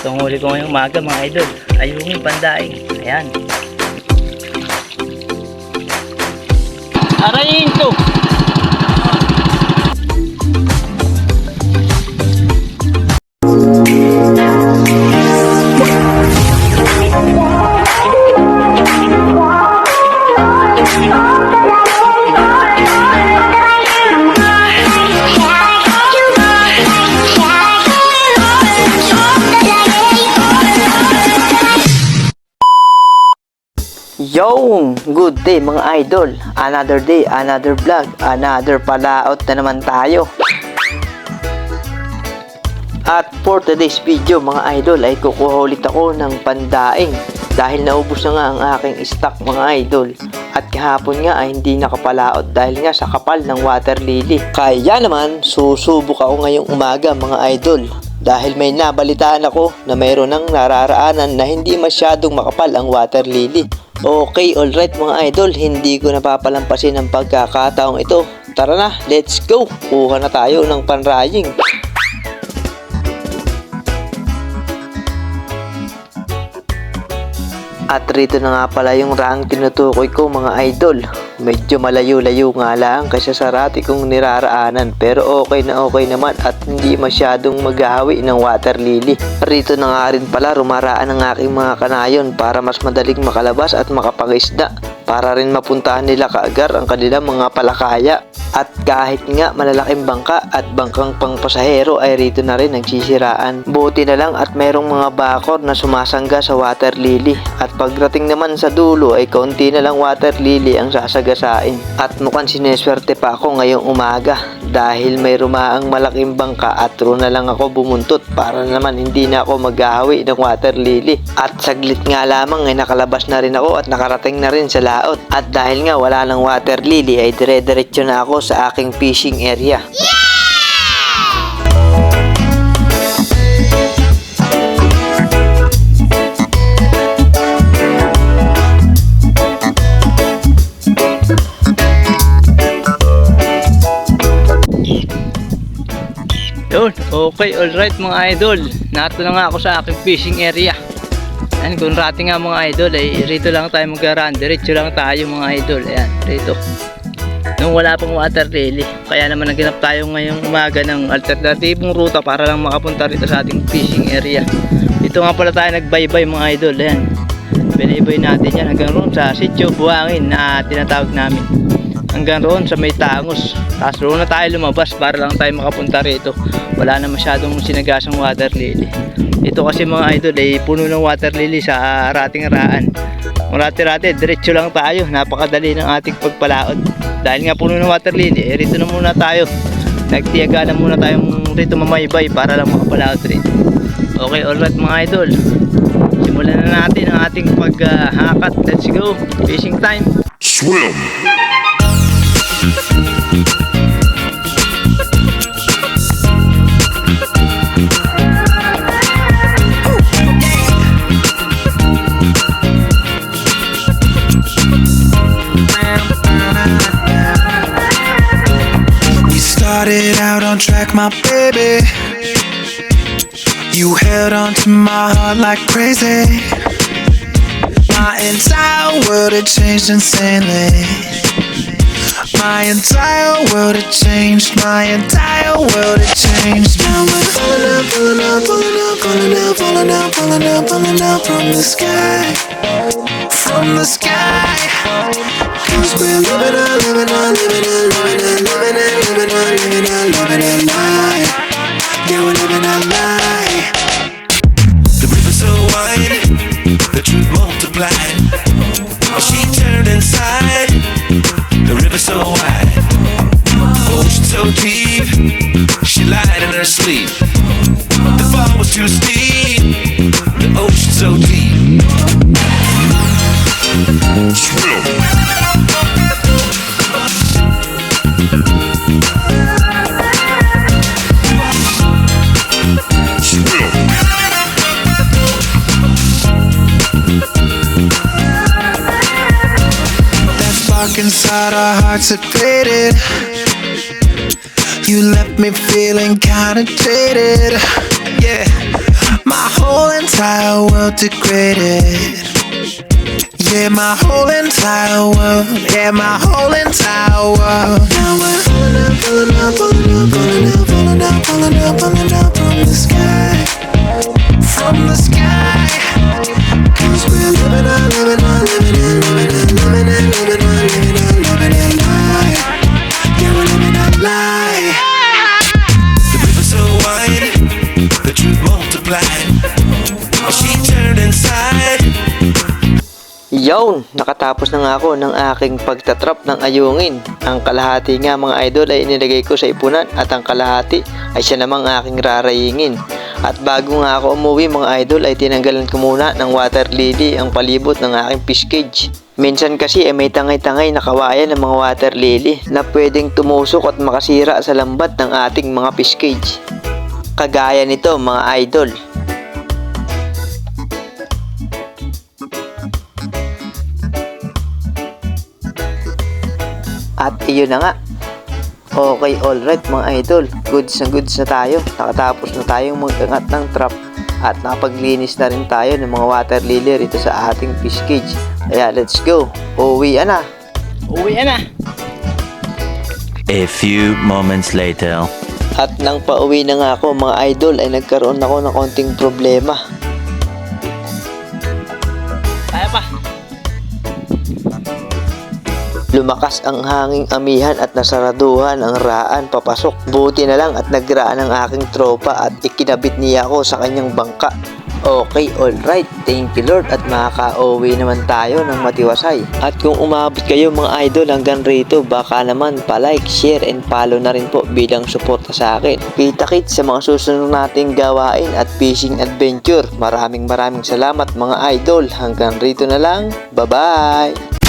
Tunguli ko ngayong umaga mga idol. Ayungin, pandaing. Ayan. Arayin to! Yo! Good day mga idol! Another day, another vlog, another palaot na naman tayo. At for today's video mga idol ay kukuha ulit ako ng pandaing dahil naubos na nga ang aking stock mga idol. At kahapon nga ay hindi nakapalaot dahil nga sa kapal ng water lily. Kaya naman susubok ako ngayong umaga mga idol dahil may nabalitaan ako na mayroon ng nararaanan na hindi masyadong makapal ang water lily. Okay, alright mga idol, hindi ko napapalampasin ang pagkakataong ito. Tara na, let's go! Kuha na tayo ng panraying. At rito na nga pala yung raang tinutukoy ko mga idol. Medyo malayo-layo nga lang kasi sa rati kong niraraanan pero okay na okay naman at hindi masyadong maghahawi ng water lily. Rito na nga rin pala rumaraan ang aking mga kanayon para mas madaling makalabas at makapangisda para rin mapuntahan nila kaagar ang kanilang mga palakaya. At kahit nga malalaking bangka at bangkang pangpasahero ay rito na rin nagsisiraan. Buti na lang at mayroong mga bakor na sumasangga sa water lily. At pagdating naman sa dulo ay kaunti na lang water lily ang sasagasain. At mukhang sineswerte pa ako ngayong umaga dahil may rumaang malaking bangka at na lang ako bumuntot para naman hindi na ako maghahawi ng water lily. At saglit nga lamang ay nakalabas na rin ako at nakarating na rin sa laot. At dahil nga wala ng water lily ay dire-diretso na ako sa aking fishing area. Yun, okay, alright mga idol. Nato na nga ako sa aking fishing area. Ayan, kung rati nga mga idol, ay rito lang tayo mag-run. Diretso lang tayo mga idol. Ayan, rito. Nung wala pang water lily. Kaya naman naginap tayo ngayong umaga ng alternatibong ruta para lang makapunta rito sa ating fishing area. Dito nga pala tayo nagbaybay mga idol. Ayan. Binaybay natin yan hanggang roon sa sitio buhangin na tinatawag namin hanggang roon sa may tangos. Tapos roon na tayo lumabas para lang tayo makapunta rito. Wala na masyadong sinagasang water lily. Ito kasi mga idol ay puno ng water lily sa rating raan. Kung rati-rati, diretso lang tayo. Napakadali ng ating pagpalaot. Dahil nga puno ng water lily, eh, rito na muna tayo. Nagtiyaga na muna tayong rito mamaybay para lang makapalaot rito. Okay, alright mga idol. Simulan na natin ang ating paghahakat. Let's go! Fishing time! Swim. We started out on track, my baby. You held on to my heart like crazy. My entire world had changed insanely. My entire world had changed. My entire world had changed. Now we're falling out, falling out, falling out, falling out, falling out, falling out, falling out from the sky. From the sky. Cause we're living a, living a, living a, living a, living a, living a, living a, living a lie. Yeah, we're living a lie. The fall was too steep, the ocean so deep. That spark inside our hearts had faded. You left me feeling kinda jaded. Yeah, my whole entire world degraded. Yeah, my whole entire world. Yeah, my whole entire world. Yon, nakatapos na nga ako ng aking pagtatrap ng ayungin. Ang kalahati nga mga idol ay inilagay ko sa ipunan at ang kalahati ay siya namang aking rarayingin. At bago nga ako umuwi mga idol ay tinanggalan ko muna ng water lily ang palibot ng aking fish cage. Minsan kasi ay may tangay-tangay na kawayan ng mga water lily na pwedeng tumusok at makasira sa lambat ng ating mga fish cage. Kagaya nito mga idol. At iyon na nga. Okay, alright mga idol. Goods na goods na tayo. Nakatapos na tayong magangat ng trap. At napaglinis na rin tayo ng mga water lily rito sa ating fish cage. Kaya let's go. Uwi na. Uwi na. A few moments later. At nang pauwi na nga ako mga idol ay nagkaroon ako ng konting problema. Lumakas ang hanging amihan at nasaraduhan ang raan papasok. Buti na lang at nagraan ang aking tropa at ikinabit niya ako sa kanyang bangka. Okay, alright. Thank you Lord at makaka-uwi naman tayo ng matiwasay. At kung umabot kayo mga idol hanggang rito, baka naman pa-like, share, and follow na rin po bilang suporta sa akin. Kita-kit sa mga susunod nating gawain at fishing adventure. Maraming maraming salamat mga idol. Hanggang rito na lang. Bye-bye!